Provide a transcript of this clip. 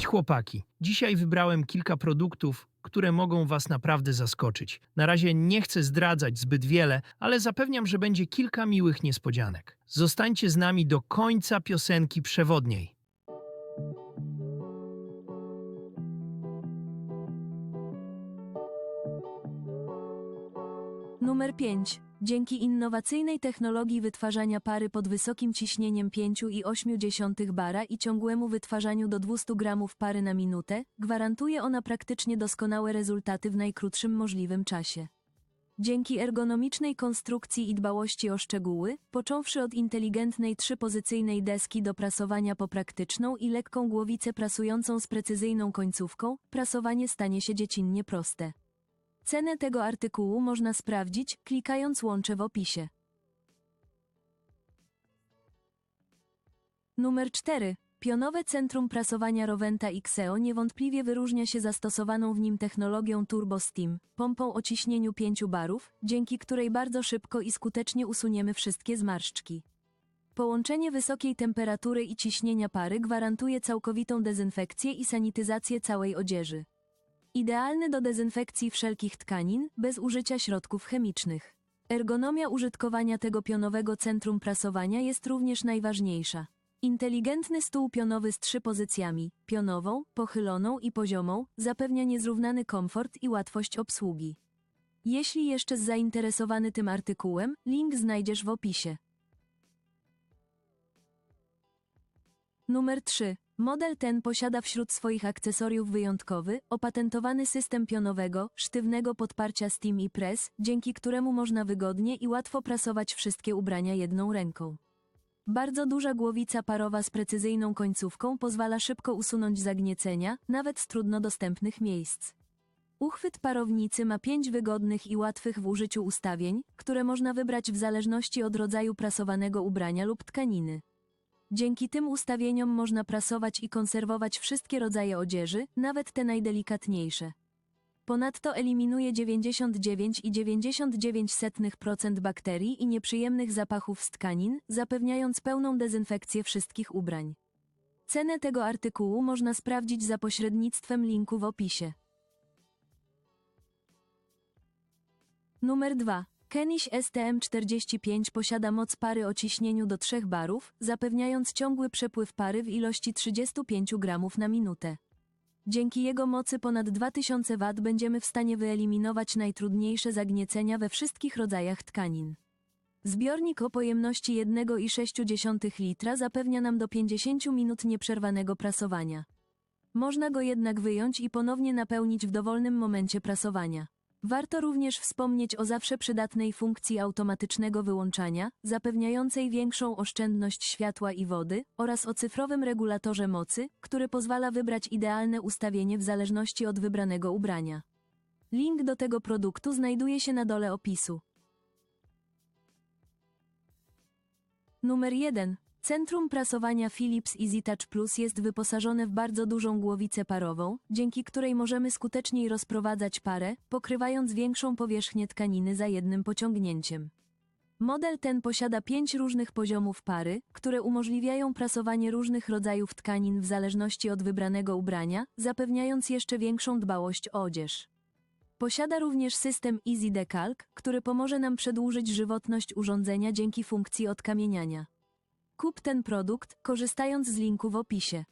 Cześć chłopaki. Dzisiaj wybrałem kilka produktów, które mogą Was naprawdę zaskoczyć. Na razie nie chcę zdradzać zbyt wiele, ale zapewniam, że będzie kilka miłych niespodzianek. Zostańcie z nami do końca piosenki przewodniej. Numer 5. Dzięki innowacyjnej technologii wytwarzania pary pod wysokim ciśnieniem 5,8 bara i ciągłemu wytwarzaniu do 200 gramów pary na minutę, gwarantuje ona praktycznie doskonałe rezultaty w najkrótszym możliwym czasie. Dzięki ergonomicznej konstrukcji i dbałości o szczegóły, począwszy od inteligentnej trzypozycyjnej deski do prasowania po praktyczną i lekką głowicę prasującą z precyzyjną końcówką, prasowanie stanie się dziecinnie proste. Cenę tego artykułu można sprawdzić, klikając łącze w opisie. Numer 4. Pionowe centrum prasowania Roventa XEO niewątpliwie wyróżnia się zastosowaną w nim technologią Turbo Steam, pompą o ciśnieniu 5 barów, dzięki której bardzo szybko i skutecznie usuniemy wszystkie zmarszczki. Połączenie wysokiej temperatury i ciśnienia pary gwarantuje całkowitą dezynfekcję i sanityzację całej odzieży. Idealny do dezynfekcji wszelkich tkanin, bez użycia środków chemicznych. Ergonomia użytkowania tego pionowego centrum prasowania jest również najważniejsza. Inteligentny stół pionowy z trzy pozycjami pionową, pochyloną i poziomą zapewnia niezrównany komfort i łatwość obsługi. Jeśli jeszcze zainteresowany tym artykułem, link znajdziesz w opisie. Numer 3. Model ten posiada wśród swoich akcesoriów wyjątkowy, opatentowany system pionowego, sztywnego podparcia Steam i Press, dzięki któremu można wygodnie i łatwo prasować wszystkie ubrania jedną ręką. Bardzo duża głowica parowa z precyzyjną końcówką pozwala szybko usunąć zagniecenia, nawet z trudno dostępnych miejsc. Uchwyt parownicy ma pięć wygodnych i łatwych w użyciu ustawień, które można wybrać w zależności od rodzaju prasowanego ubrania lub tkaniny. Dzięki tym ustawieniom można prasować i konserwować wszystkie rodzaje odzieży, nawet te najdelikatniejsze. Ponadto eliminuje 99,99% bakterii i nieprzyjemnych zapachów z tkanin, zapewniając pełną dezynfekcję wszystkich ubrań. Cenę tego artykułu można sprawdzić za pośrednictwem linku w opisie. Numer 2. Kenish STM45 posiada moc pary o ciśnieniu do 3 barów, zapewniając ciągły przepływ pary w ilości 35 gramów na minutę. Dzięki jego mocy ponad 2000 W będziemy w stanie wyeliminować najtrudniejsze zagniecenia we wszystkich rodzajach tkanin. Zbiornik o pojemności 1,6 litra zapewnia nam do 50 minut nieprzerwanego prasowania. Można go jednak wyjąć i ponownie napełnić w dowolnym momencie prasowania. Warto również wspomnieć o zawsze przydatnej funkcji automatycznego wyłączania, zapewniającej większą oszczędność światła i wody, oraz o cyfrowym regulatorze mocy, który pozwala wybrać idealne ustawienie w zależności od wybranego ubrania. Link do tego produktu znajduje się na dole opisu. Numer 1. Centrum prasowania Philips EasyTouch Plus jest wyposażone w bardzo dużą głowicę parową, dzięki której możemy skuteczniej rozprowadzać parę, pokrywając większą powierzchnię tkaniny za jednym pociągnięciem. Model ten posiada pięć różnych poziomów pary, które umożliwiają prasowanie różnych rodzajów tkanin w zależności od wybranego ubrania, zapewniając jeszcze większą dbałość o odzież. Posiada również system Easy Decalc, który pomoże nam przedłużyć żywotność urządzenia dzięki funkcji odkamieniania. Kup ten produkt, korzystając z linku w opisie.